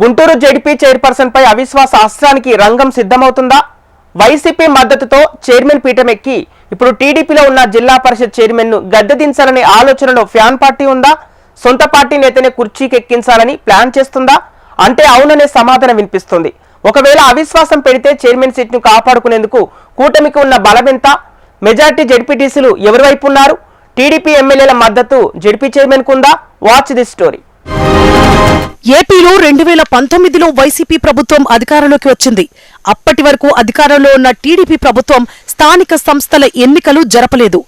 Guntur JDP chairperson పై అవిశ్వాస అస్త్రానికి రంగం సిద్ధమవుతుందా? YCP మద్దతుతో చైర్మన్ పీఠం ఎక్కి ఇప్పుడు టీడీపీలో ఉన్న జిల్లా పరిషత్ చైర్మన్ను గద్దె దించాలనే ఆలోచనలో ఫ్యాన్ పార్టీ ఉందా? సొంత పార్టీ నేతనే కుర్చీకి ఎక్కించాలని ప్లాన్ చేస్తుందా? అంటే అవుననే సమాధానం వినిపిస్తుంది. ఒకవేళ అవిశ్వాసం పెడితే చైర్మన్ సీట్ను కాపాడుకునేందుకు కూటమికి ఉన్న బలమెంత మెజార్టీ జడ్పీటీసీలు ఎవరి వైపు ఉన్నారు? టీడీపీ ఎమ్మెల్యేల మద్దతు జడ్పీ చైర్మన్ కుందా వాచ్ దిస్ స్టోరీ. ఏపీలో రెండు వేల పంతొమ్మిదిలో వైసీపీ ప్రభుత్వం అధికారంలోకి వచ్చింది. అప్పటి వరకు అధికారంలో ఉన్న టీడీపీ ప్రభుత్వం స్థానిక సంస్థల ఎన్నికలు జరపలేదు.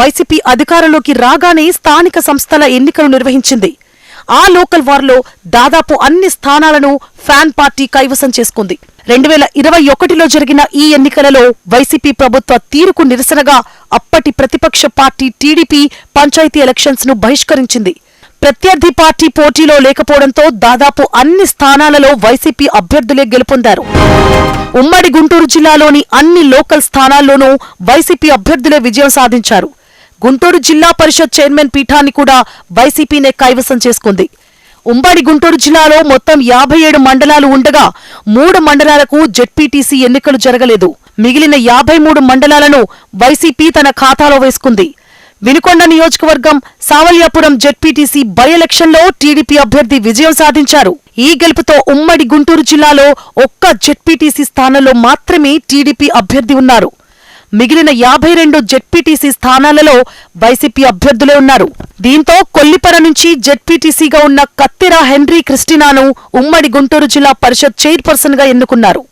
వైసీపీ అధికారంలోకి రాగానే స్థానిక సంస్థల ఎన్నికలు నిర్వహించింది. ఆ లోకల్ వార్లో దాదాపు అన్ని స్థానాలను ఫ్యాన్ పార్టీ కైవసం చేసుకుంది. రెండు వేల ఇరవై ఒకటిలో జరిగిన ఈ ఎన్నికలలో వైసీపీ ప్రభుత్వ తీరుకు నిరసనగా అప్పటి ప్రతిపక్ష పార్టీ టీడీపీ పంచాయతీ ఎలక్షన్స్ను బహిష్కరించింది. ప్రత్యర్థి పార్టీ పోటీలో లేకపోవడంతో దాదాపు అన్ని స్థానాలలో వైసీపీ అభ్యర్థులే గెలుపొందారు. ఉమ్మడి గుంటూరు జిల్లాలోని అన్ని లోకల్ స్థానాల్లోనూ వైసీపీ అభ్యర్థులే విజయం సాధించారు. గుంటూరు జిల్లా పరిషత్ చైర్మన్ పీఠాన్ని కూడా వైసీపీనే కైవసం చేసుకుంది. ఉమ్మడి గుంటూరు జిల్లాలో మొత్తం యాభై ఏడు మండలాలు ఉండగా మూడు మండలాలకు జెడ్పీటీసీ ఎన్నికలు జరగలేదు. మిగిలిన యాభై మూడు మండలాలను వైసీపీ తన ఖాతాలో వేసుకుంది. వినుకొండ నియోజకవర్గం సావల్యాపురం జెడ్పీటీసీ బై ఎలక్షన్లో టీడీపీ అభ్యర్థి విజయం సాధించారు. ఈ గెలుపుతో ఉమ్మడి గుంటూరు జిల్లాలో ఒక్క జెడ్పీటీసీ స్థానంలో మాత్రమే టీడీపీ అభ్యర్థి ఉన్నారు. మిగిలిన యాభై రెండు జెడ్పీటీసీ స్థానాలలో వైసీపీ అభ్యర్థులే ఉన్నారు. దీంతో కొల్లిపర నుంచి జెడ్పీటీసీగా ఉన్న కత్తిర హెన్రీ క్రిస్టినాను ఉమ్మడి గుంటూరు జిల్లా పరిషత్ చైర్పర్సన్గా ఎన్నుకున్నారు.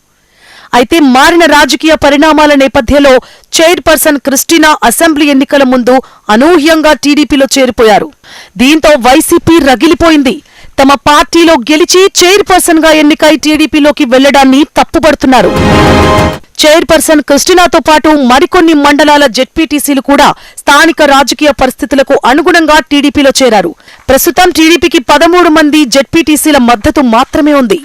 అయితే మారిన రాజకీయ పరిణామాల నేపథ్యంలో చైర్పర్సన్ క్రిస్టినా అసెంబ్లీ ఎన్నికల ముందు అనూహ్యంగా టీడీపీలో చేరిపోయారు. దీంతో వైసీపీ రగిలిపోయింది. తమ పార్టీలో గెలిచి చైర్పర్సన్గా ఎన్నికై టీడీపీలోకి వెళ్ళడాన్ని తప్పుపడుతున్నారు. చైర్పర్సన్ క్రిస్టినాతో పాటు మరికొన్ని మండలాల జెడ్పీటీసీలు కూడా స్థానిక రాజకీయ పరిస్థితులకు అనుగుణంగా టీడీపీలో చేరారు. ప్రస్తుతం టీడీపీకి పదమూడు మంది జెడ్పీటీసీల మద్దతు మాత్రమే ఉంది.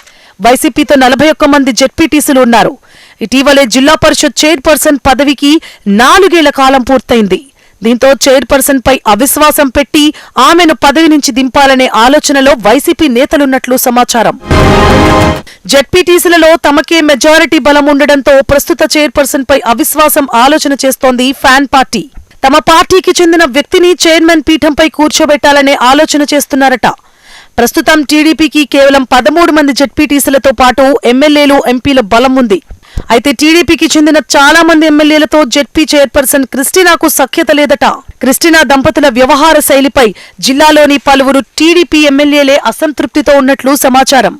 వైసీపీతో నలభై ఒక్క మంది జెడ్పీటీసీలు ఉన్నారు. ఇటీవలే జిల్లా పరిషత్ చైర్పర్సన్ పదవికి నాలుగేళ్ళ కాలం పూర్తయింది. దీంతో చైర్పర్సన్ పై అవిశ్వాసం పెట్టి ఆమెను పదవి నుంచి దింపాలనే ఆలోచనలో వైసీపీ నేతలున్నట్లు సమాచారం. జడ్పీటీసీలలో తమకే మెజారిటీ బలం ఉండడంతో ప్రస్తుత చైర్పర్సన్ పై అవిశ్వాసం ఆలోచన చేస్తోంది ఫ్యాన్ పార్టీ. తమ పార్టీకి చెందిన వ్యక్తిని చైర్మన్ పీఠంపై కూర్చోబెట్టాలనే ఆలోచన చేస్తున్నారట. ప్రస్తుతం టీడీపీకి కేవలం పదమూడు మంది జడ్పీటీసీలతో పాటు ఎమ్మెల్యేలు ఎంపీల బలం ఉంది. అయితే టీడీపీకి చెందిన చాలా మంది ఎమ్మెల్యేలతో జెడ్పీ చైర్పర్సన్ క్రిస్టినాకు సఖ్యత లేదట. క్రిస్టినా దంపతుల వ్యవహార శైలిపై జిల్లాలోని పలువురు టీడీపీ ఎమ్మెల్యేలే అసంతృప్తితో ఉన్నట్లు సమాచారం.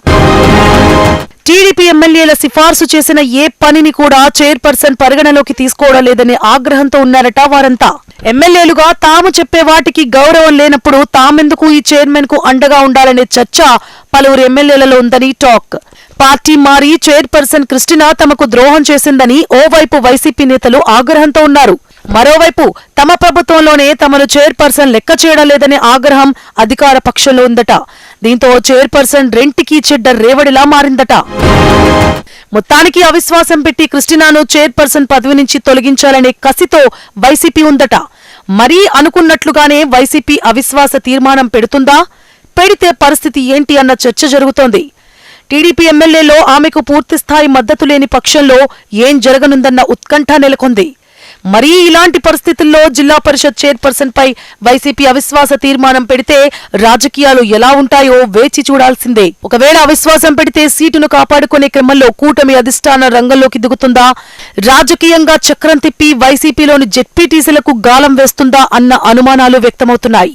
టీడీపీ ఎమ్మెల్యేల సిఫార్సు చేసిన ఏ పనిని కూడా చైర్పర్సన్ పరిగణలోకి తీసుకోవడం లేదనే ఆగ్రహంతో ఉన్నారట వారంతా. ఎమ్మెల్యేలుగా తాము చెప్పే వాటికి గౌరవం లేనప్పుడు తామెందుకు ఈ చైర్మన్కు అండగా ఉండాలనే చర్చ పలువురు ఎమ్మెల్యేలలో ఉందని టాక్. పార్టీ మారి చైర్పర్సన్ క్రిస్టినా తమకు ద్రోహం చేసిందని ఓవైపు వైసీపీ నేతలు ఆగ్రహంతో ఉన్నారు. మరోవైపు తమ ప్రభుత్వంలోనే తమను చైర్పర్సన్ లెక్క చేయడం లేదనే ఆగ్రహం అధికార పక్షంలో ఉందట. దీంతో చైర్పర్సన్ రెంటికి చెడ్డ రేవడిలా మారిందట. మొత్తానికి అవిశ్వాసం పెట్టి క్రిస్టినాను చైర్పర్సన్ పదవి నుంచి తొలగించాలనే కసితో వైసీపీ ఉందట. మరీ అనుకున్నట్లుగానే వైసీపీ అవిశ్వాస తీర్మానం పెడుతుందా? పెడితే పరిస్థితి ఏంటి అన్న చర్చ జరుగుతోంది. టీడీపీ ఎమ్మెల్యేలో ఆమెకు పూర్తిస్థాయి మద్దతు లేని పక్షంలో ఏం జరగనుందన్న ఉత్కంఠ నెలకొంది. మరీ ఇలాంటి పరిస్థితుల్లో జిల్లా పరిషత్ చైర్పర్సన్ పై వైసీపీ అవిశ్వాస తీర్మానం పెడితే రాజకీయాలు ఎలా ఉంటాయో వేచి చూడాల్సిందే. ఒకవేళ అవిశ్వాసం పెడితే సీటును కాపాడుకునే క్రమంలో కూటమి అధిష్టాన రంగంలోకి దిగుతుందా? రాజకీయంగా చక్రం తిప్పి వైసీపీలోని జెడ్పీటీసీలకు గాలం వేస్తుందా అన్న అనుమానాలు వ్యక్తమవుతున్నాయి.